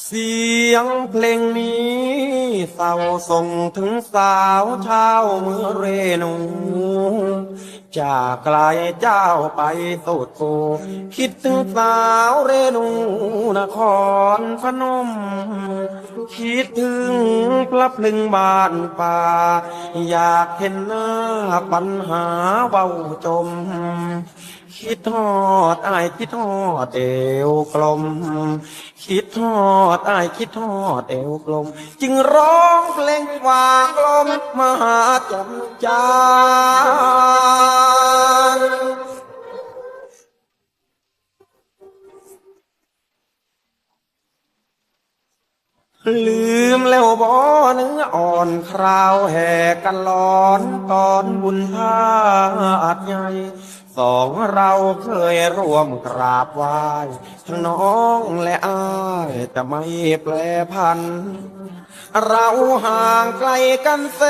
เสียงเพลงนี้เศร้าส่งถึงสาวชาวเมืองเรนูจากไกลเจ้าไปสุดกูคิดถึงสาวเรนูนครพนม คิดถึงพระพลึงบ้านป่า อยากเห็นหน้าปัญหาเบาจม คิดทอดอายคิดทอดเอวกลม คิดทอดอายคิดทอดเอวกลม จึงร้องเพลงฝากลมมาหาจำจานลืมแล้วบ่เนื้ออ่อนคราวแห่กันร้อนตอนบุญพาอาจใหญ่ สองเราเคยร่วมกราบไหว้ทั้งน้องและอายจะไม่แปรพัน เราห่างไกลกันแส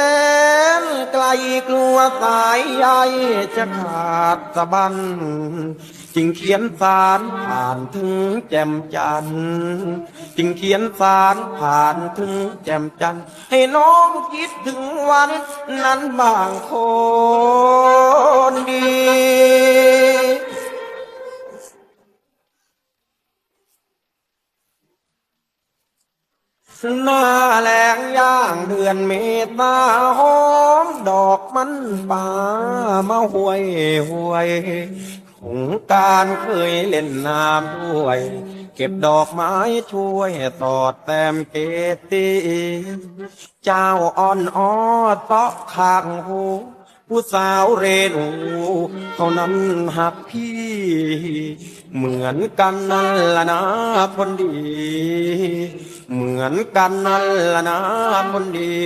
นไกลกลัวสายใยจะขาดสะบันจึงเขียนสารผ่านถึงแจ่มจันทร์จึงเขียนสารผ่านถึงแจ่มจันทร์ให้น้องคิดถึงวันนั้นบางคนดี หน้าแรงย่างเดือนเมษาหอมดอกมันป่ามาห่วยห่วยสงการเคยเล่นน้ำด้วย เก็บดอกไม้ช่วยตอดแต้มเกตีเจ้าอ่อนอ้อเตาะข้างหูผู้สาวเรนูเขานั้นหักพี่ เหมือนกันนั่นละนะคนดี เหมือนกันนั่นละนะคนดี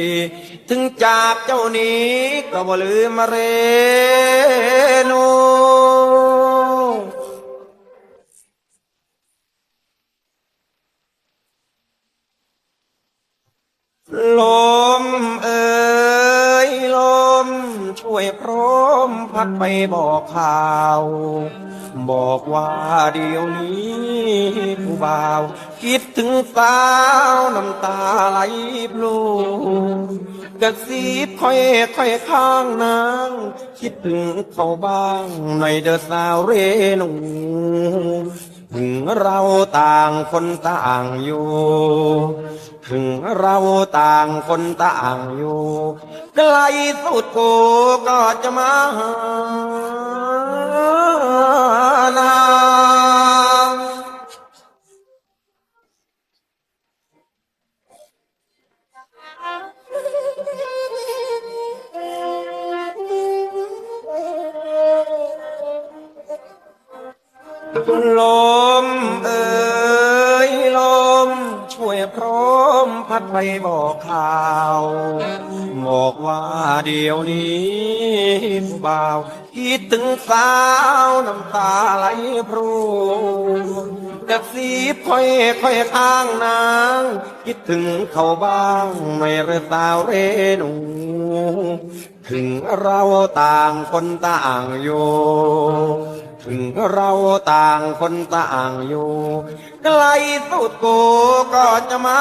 ถึงจากเจ้านี้ก็บ่ลืมเรนู ลมเอ่ยลม ช่วยพร้อมพัดไปบอกข่าว บอกว่าเดี๋ยวนี้ผู้บ่าว คิดถึงสาวน้ำตาไหลพลูกระซิบค่อยค่อยข้างนาง คิดถึงเขาบ้างหน่อยเดอสาวเรนูถึงเราต่างคนต่างอยู่ ถึงเราต่างคนต่างอยู่ไกลสุดกูก็จะมาหา ลมเอ่ยลม ช่วยพร้อมพัดไปบอกข่าว บอกว่าเดี๋ยวนี้ผู้บ่าวคิดถึงสาวน้ำตาไหลพรูกระซีบค่อยค่อยข้างนาง คิดถึงเขาบ้างไม่เรอสาวเรนูถึงเราต่างคนต่างอยู่ เราต่างคนต่างอยู่ ไกลสุดกูก็จะมา